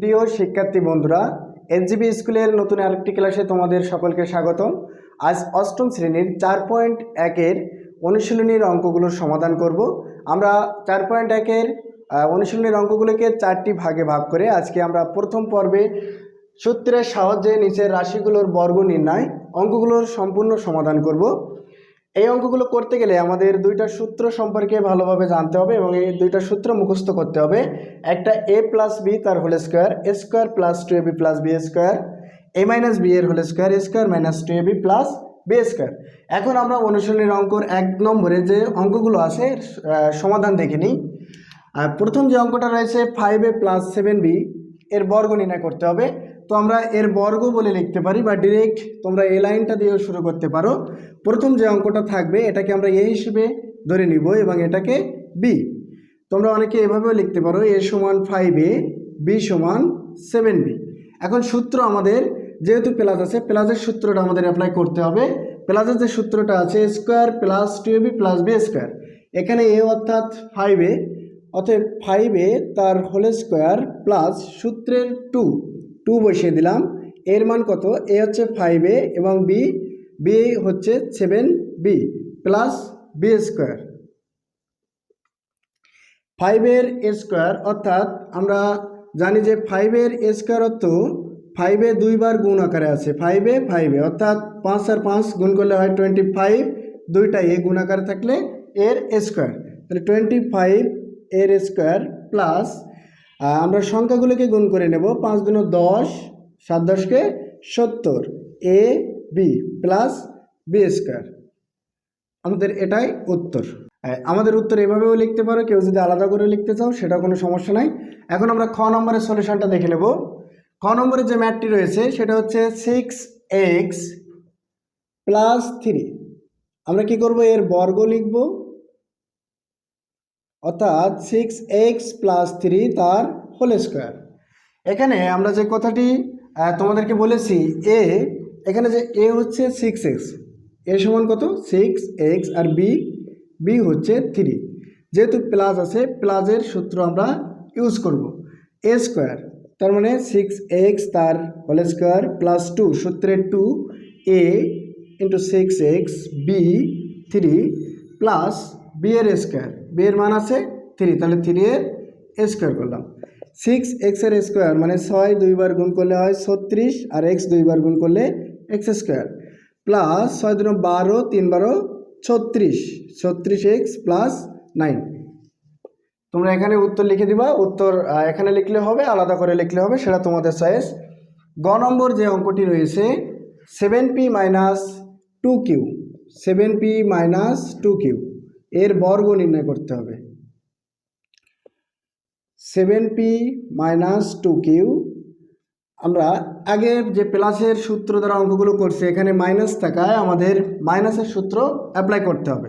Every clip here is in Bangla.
প্রিয় শিক্ষার্থী বন্ধুরা এনজিবি স্কুলের নতুন আরেকটি ক্লাসে তোমাদের সকলকে স্বাগতম। আজ অষ্টম শ্রেণির চার পয়েন্ট একের অনুশীলনীর অঙ্কগুলোর সমাধান করব। আমরা চার পয়েন্ট একের অনুশীলনীর অঙ্কগুলোকে চারটি ভাগে ভাগ করে আজকে আমরা প্রথম পর্বে সূত্রের সাহায্যে নিচের রাশিগুলোর বর্গ নির্ণয় অঙ্কগুলোর সম্পূর্ণ সমাধান করব। এই অঙ্কগুলো করতে গেলে আমাদের দুইটা সূত্র সম্পর্কে ভালোভাবে জানতে হবে এবং এই দুইটা সূত্র মুখস্থ করতে হবে। একটা এ প্লাস বি তার whole square A square plus two A B plus B square A minus B এর whole square A square minus two A B plus B square এখন আমরা অনুশীলনের অঙ্কর এক নম্বরে যে অঙ্কগুলো আছে সমাধান দেখে নিই। প্রথম যে অঙ্কটা রয়েছে five A plus seven B এর বর্গ নির্ণয় করতে হবে। তো আমরা এর বর্গ বলে লিখতে পারি বা ডিরেক্ট তোমরা এই লাইনটা দিয়েও শুরু করতে পারো। প্রথম যে অঙ্কটা থাকবে, এটাকে আমরা এ হিসেবে ধরে নিব এবং এটাকে বি তোমরা অনেকে এভাবেও লিখতে পারো এ সমান ফাইভ এ বি সমান সেভেন বি এখন সূত্র আমাদের, যেহেতু প্লাস আছে প্লাসের সূত্রটা আমাদের অ্যাপ্লাই করতে হবে। প্লাসের যে সূত্রটা আছে square plus two A B plus B square এখানে এ অর্থাৎ ফাইভ এ অতএব ফাইভ এ তার হোল স্কোয়ার প্লাস সূত্রের টু টু বসিয়ে দিলাম। এর মান কত? এ হচ্ছে ফাইভ এ এবং বি বি হচ্ছে seven B plus B square ফাইভের স্কোয়ার অর্থাৎ আমরা জানি যে ফাইভের স্কোয়ার অর্থ ফাইভে দুইবার গুণ আকারে আছে। ফাইভে ফাইভে অর্থাৎ পাঁচ আর পাঁচ গুণ করলে হয় টোয়েন্টি ফাইভ দুইটা এ গুণ আকারে থাকলে এর স্কোয়ার তাহলে টোয়েন্টি ফাইভ এর স্কোয়ার প্লাস আমরা সংখ্যাগুলোকে গুণ করে নেব। পাঁচ দুন দশ, সাত দশকে সত্তর। A, B plus B square. আমাদের এটাই উত্তর। আমাদের উত্তর এভাবেও লিখতে পারো, কেউ যদি আলাদা করে লিখতে চাও, সেটা কোনো সমস্যা নাই। এখন আমরা খ নম্বরের সলিউশনটা দেখে নেব। খ নম্বরের যে ম্যাথটি রয়েছে, সেটা হচ্ছে সিক্স এক্স প্লাস থ্রি আমরা কি করব? এর বর্গ লিখব। অর্থাৎ সিক্স এক্স প্লাস থ্রি তার হোল স্কোয়ার এখানে আমরা যে কথাটি তোমাদেরকে বলেছি এ এখানে যে এ হচ্ছে সিক্স এক্স এ সমান কত? সিক্স এক্স আর বি বি হচ্ছে থ্রি যেহেতু প্লাস আছে প্লাসের সূত্র আমরা ইউজ করব। এ স্কোয়ার তার মানে সিক্স এক্স তার হোল স্কোয়ার প্লাস টু সূত্রের two A into six X B three plus B এর স্কোয়ার বি এর মান আছে থ্রি তাহলে থ্রি এর স্কোয়ার করলাম। সিক্স এক্সের স্কোয়ার মানে ছয় দুইবার গুণ করলে হয় ছত্রিশ, আর এক্স দুইবার গুণ করলে এক্স স্কোয়ার প্লাস ছয় দুনো বারো, তিন বারো ছত্রিশ ছত্রিশ এক্স প্লাস নাইন তোমরা এখানে উত্তর লিখে দিবা, উত্তর এখানে লিখলে হবে, আলাদা করে লিখলে হবে, সেটা তোমাদের চয়েস গ নম্বর যে অঙ্কটি রয়েছে seven P minus two Q seven P minus two Q এর বর্গ নির্ণয় করতে হবে। Seven P minus two Q আমরা আগের যে প্লাসের সূত্র দ্বারা অঙ্কগুলো করছি, এখানে মাইনাস থাকায় আমাদের মাইনাসের সূত্র অ্যাপ্লাই করতে হবে।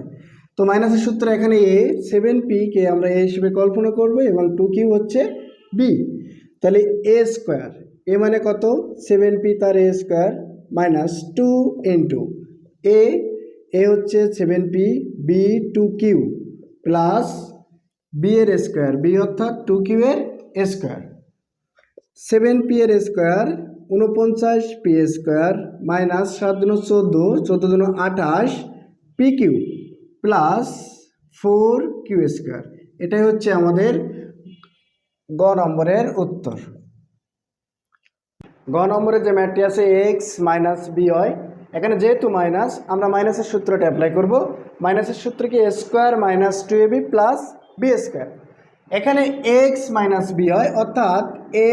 তো মাইনাসের সূত্র এখানে এ সেভেন পিকে আমরা এ হিসেবে কল্পনা করব এবং টু কিউ হচ্ছে বি তাহলে এ স্কোয়ার এ মানে কত? সেভেন পি তার A square minus two into A A হচ্ছে seven P B two Q plus B এর স্কোয়ার বি অর্থাৎ টু কিউ এর স্কোয়ার সেভেন পি এর স্কোয়ার উনপঞ্চাশ পি স্কোয়ার মাইনাস সাত দুনো চোদ্দ চোদ্দ দুনো আঠাশ P Q plus four Q square এটাই হচ্ছে আমাদের গ নম্বরের উত্তর। গ নম্বরে যে ম্যাটটি আছে এক্স মাইনাস বি হয় এখানে যেহেতু মাইনাস, আমরা মাইনাসের সূত্রটা অ্যাপ্লাই করব। মাইনাসের সূত্র কি? Square minus two A B plus B square এখানে এক্স মাইনাস বি হয়, অর্থাৎ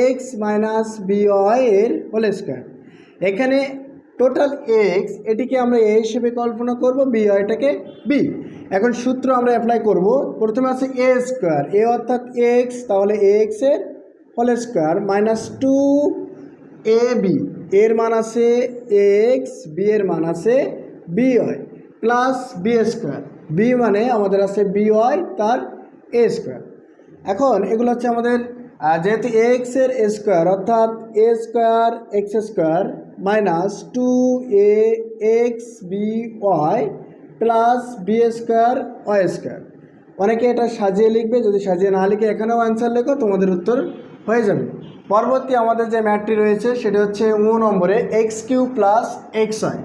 এক্স মাইনাস বি এর হোল স্কোয়ার এখানে টোটাল এক্স এটিকে আমরা এ হিসেবে কল্পনা করব বি এটাকে বি এখন সূত্র আমরা অ্যাপ্লাই করব, প্রথমে আছে এ স্কোয়ার এ অর্থাৎ এক্স তাহলে এক্সের whole square minus two A B এর মান আছে এক্স, বি এর মান আছে B Y, plus B square. B মানে আমাদের আছে বি ওয়াই তার এ স্কোয়ার। এখন এগুলো হচ্ছে আমাদের যেহেতু এক্সের স্কোয়ার, অর্থাৎ A square, X square minus two A X B Y plus B square Y square. অনেকে এটা সাজিয়ে লিখবে, যদি সাজিয়ে না লিখে এখানেও অ্যান্সার লেখো, তোমাদের উত্তর হয়ে যাবে। পরবর্তী আমাদের যে ম্যাটটি রয়েছে, সেটা হচ্ছে উ নম্বরে X Q plus X Y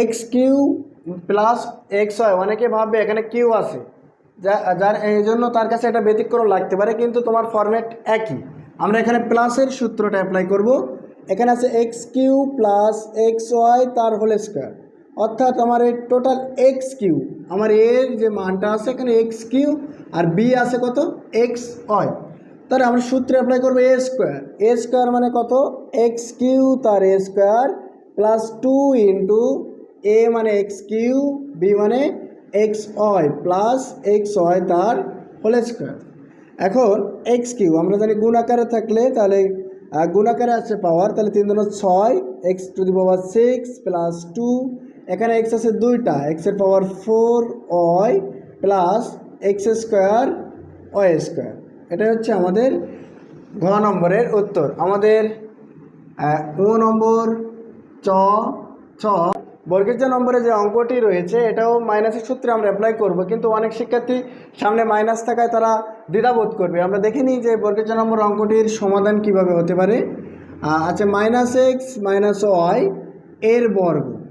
X Q plus X Y অনেকে ভাববে এখানে কিউ আছে। যা, যার, এই জন্য তার কাছে এটা ব্যতিক্রম লাগতে পারে, কিন্তু তোমার ফরম্যাট একই। আমরা এখানে প্লাসের সূত্রটা অ্যাপ্লাই করব। এখানে আছে X Q plus X Y তার হোল স্কোয়ার অর্থাৎ আমার এই টোটাল এক্স কিউ আমার এর যে মানটা আছে এখানে এক্স কিউ আর বি আছে কত? এক্স ওয়াই তাহলে আমরা সূত্রে অ্যাপ্লাই করব এ স্কোয়ার এ স্কোয়ার মানে কত? এক্স কিউ তার A square plus two into A মানে এক্স কিউ বি মানে X Y plus X Y তার হোল স্কোয়ার এখন এক্স কিউ আমরা জানি গুণ আকারে থাকলে তাহলে গুণ আকারে আছে পাওয়ার তাহলে তিন দুনো ছয় X to the power six plus two এখানে এক্স আছে দুইটা এক্সের power four Y plus X square Y square এটা হচ্ছে আমাদের ঘ নম্বরের উত্তর। আমাদের ও নম্বর, চ, ছ। বর্গের যে নম্বরে যে অঙ্কটি রয়েছে, এটাও মাইনাসের সূত্রে আমরা অ্যাপ্লাই করব, কিন্তু অনেক শিক্ষার্থী সামনে মাইনাস থাকায় তারা দ্বিধাবোধ করবে। আমরা দেখে নিই যে বর্গের যে নম্বর অঙ্কটির সমাধান কীভাবে হতে পারে। আচ্ছা মাইনাস এক্স মাইনাস ওয়াই এর বর্গ।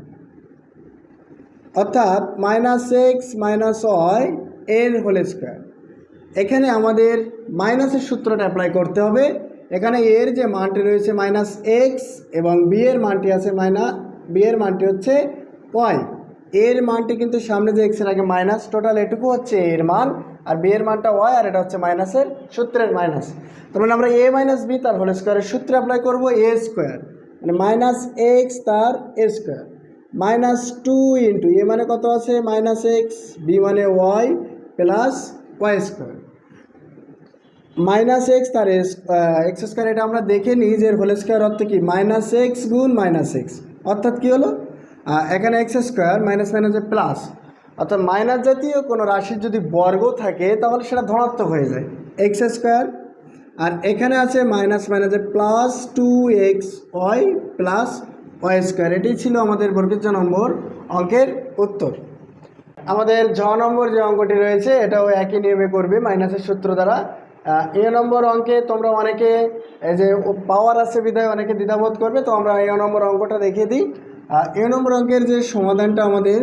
অর্থাৎ মাইনাস এক্স মাইনাস ওয়াই এর হোল স্কোয়ার এখানে আমাদের মাইনাসের সূত্রটা অ্যাপ্লাই করতে হবে। এখানে এর যে মানটি রয়েছে মাইনাস এক্স এবং বি এর মানটি আছে মাইনা বি এর মানটি হচ্ছে ওয়াই এর মানটি কিন্তু সামনে যে এক্সের আগে মাইনাস টোটাল এটুকু হচ্ছে এর মান, আর বি এর মানটা ওয়াই আর এটা হচ্ছে মাইনাসের সূত্রের মাইনাস তার মানে আমরা এ মাইনাস বি তার হোল স্কোয়ারের সূত্রে অ্যাপ্লাই করব এ স্কোয়ার মানে মাইনাস এক্স তার A square minus two into, A মানে কত আছে? মাইনাস এক্স, বি মানে Y plus Y square. Minus X তার এক্স স্কোয়ার, এটা আমরা দেখে নিই যে হোল স্কোয়ার অর্থ কি? মাইনাস এক্স গুণ মাইনাস এক্স। অর্থাৎ কী হলো? এখানে এক্স স্কোয়ার মাইনাস মাইনাসে প্লাস। অর্থাৎ মাইনাস জাতীয় কোনো রাশির যদি বর্গ থাকে, তাহলে সেটা ধনাত্মক হয়ে যায়। X square. আর এখানে আছে মাইনাস মাইনাসে plus two X Y plus Y square এটি ছিল আমাদের বর্গের জ নম্বর, অঙ্কের উত্তর। আমাদের জ নম্বর যে অঙ্কটি রয়েছে, এটাও একই নিয়মে করবে, মাইনাসের সূত্র দ্বারা। এ নম্বর অঙ্কে তোমরা অনেকে, এই যে পাওয়ার আছে বিধায় অনেকে দ্বিধাবোধ করবে, তো আমরা এ নম্বর অঙ্কটা দেখিয়ে দিই। এ নম্বর অঙ্কের যে সমাধানটা আমাদের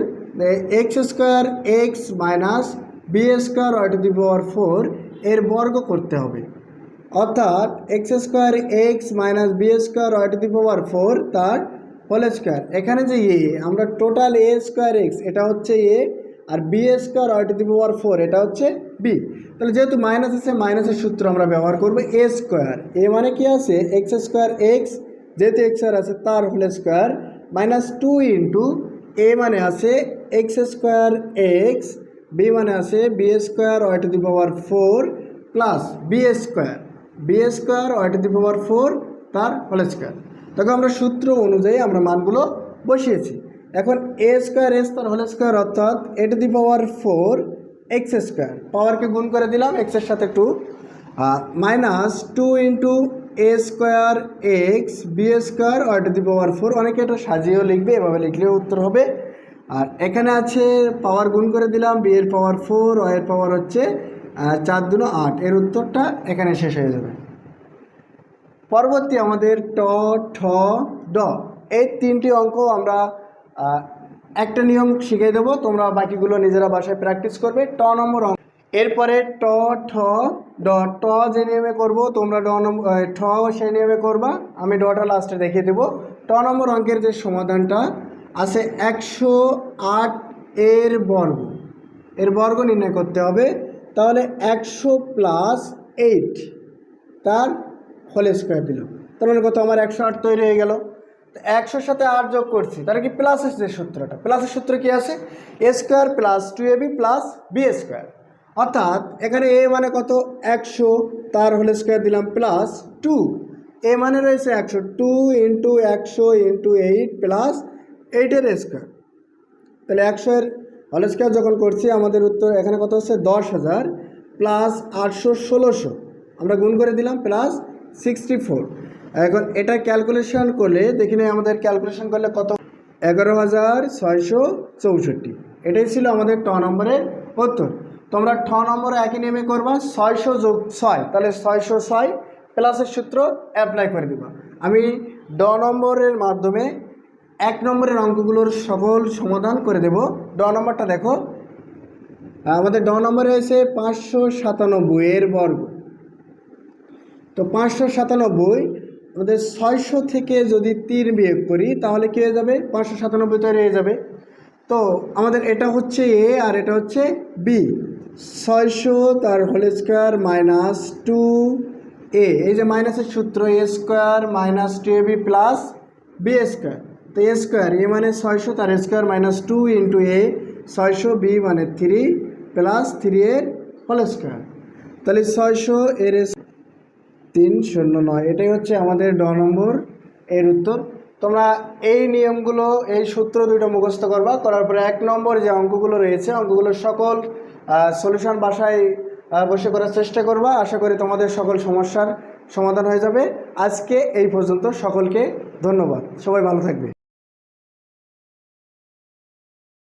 X square X minus B square Y to the power four, এর বর্গ করতে হবে। অর্থাৎ X square X minus B square Y to the power four, তার হোল স্কোয়ার। এখানে যে এ, আমরা টোটাল এ স্কোয়ার এক্স, এটা হচ্ছে এ, আর B square Y to the power four, এটা হচ্ছে বি। তাহলে যেহেতু মাইনাস আছে, মাইনাসের সূত্র আমরা ব্যবহার করব এ স্কোয়ার। এ মানে কি আছে? এক্স স্কোয়ার এক্স, যেহেতু এক্স আর আছে, তার whole square. Minus two into A মানে আছে এক্স স্কোয়ার এক্স, বি মানে আছে B square Y to the power four plus B square. B square Y to the power four, তার হোল স্কোয়ার। দেখো আমরা সূত্র অনুযায়ী আমরা মানগুলো বসিয়েছি। এখন এ স্কোয়ার এস তার হোল স্কোয়ার অর্থাৎ A to the power four X square পাওয়ারকে গুণ করে দিলাম এক্সের সাথে two minus two into A square X B square Y to the power four অনেকে এটা সাজিয়েও লিখবে, এভাবে লিখলেও উত্তর হবে। আর এখানে আছে পাওয়ার গুণ করে দিলাম বি এর পাওয়ার ফোর এর পাওয়ার হচ্ছে চার দুনো আট। এর উত্তরটা এখানে শেষ হয়ে যাবে। পরবর্তী আমাদের ট, ঠ, ড, এই তিনটি অঙ্ক আমরা একটা নিয়ম শিখিয়ে দেবো, তোমরা বাকিগুলো নিজেরা বাসায় প্র্যাকটিস করবে। ট নম্বর অঙ্ক। এরপরে ট, ঠ, ড, ট যে নিয়মে করব, তোমরা ড নম্বর ঠ সেই নিয়মে করবা, আমি ডটা লাস্টে দেখিয়ে দেবো। ট নম্বর অঙ্কের যে সমাধানটা আছে, একশো আট এর বর্গ। এর বর্গ নির্ণয় করতে হবে। তাহলে একশো প্লাস এইট। তার হোল স্কোয়ার দিল তার মানে কত? আমার একশো আট তৈরি হয়ে গেল। তো একশোর সাথে আট যোগ করছি তার কি প্লাসের যে সূত্রটা? প্লাসের সূত্র কি আছে? A square plus two A B plus B square অর্থাৎ এখানে এ মানে কত? একশো, তার হোল স্কোয়ার দিলাম প্লাস টু এ মানে রয়েছে একশো টু ইন্টু একশো ইন্টু এইট প্লাস এইটের স্কোয়ার তাহলে একশো এর হল স্কোয়ার যখন করছি, আমাদের উত্তর এখানে কত হচ্ছে? দশ হাজার প্লাস আটশো ষোলোশো। আমরা গুণ করে দিলাম প্লাস সিক্সটি ফোর এখন এটা ক্যালকুলেশন করলে, দেখি আমাদের ক্যালকুলেশন করলে কত? এগারো হাজার ছয়শো চৌষট্টি। এটাই ছিল আমাদের ট নম্বরের উত্তর। তোমরা ঠ নম্বরে একই নেমে করবা, ছয়শো যোগ ছয়, তাহলে ছয়শো ছয় প্লাসের সূত্র অ্যাপ্লাই করে দিবা। আমি ড নম্বরের মাধ্যমে এক নম্বরের অঙ্কগুলোর সকল সমাধান করে দেব। ড নম্বরটা দেখো। আমাদের ড নম্বরে হয়েছে পাঁচশো সাতানব্বই এর বর্গ। তো পাঁচশো সাতানব্বই, আমাদের ছয়শো থেকে যদি তিন বিয়োগ করি, তাহলে কী হয়ে যাবে? পাঁচশো সাতানব্বই তৈরি হয়ে যাবে। তো আমাদের এটা হচ্ছে এ আর এটা হচ্ছে বি। ছয়শো তার whole square minus two A. এই যে মাইনাসের সূত্র A square minus two A B plus B square. তো এ স্কোয়ার, এ মানে ছয়শো, তার square minus two into A, ছয়শো বি মানে থ্রি প্লাস থ্রি এর হোল স্কোয়ার। তাহলে ছয়শো এর তিন শূন্য নয়। এটাই হচ্ছে আমাদের ড নম্বর, এর উত্তর। তোমরা এই নিয়মগুলো, এই সূত্র দুটো মুখস্থ করবা, করার পরে এক নম্বর যে অঙ্কগুলো রয়েছে, অঙ্কগুলোর সকল সলিউশন বাসায় বসে করার চেষ্টা করবা। আশা করি তোমাদের সকল সমস্যার সমাধান হয়ে যাবে। আজকে এই পর্যন্ত সকলকে ধন্যবাদ। সবাই ভালো থাকবে।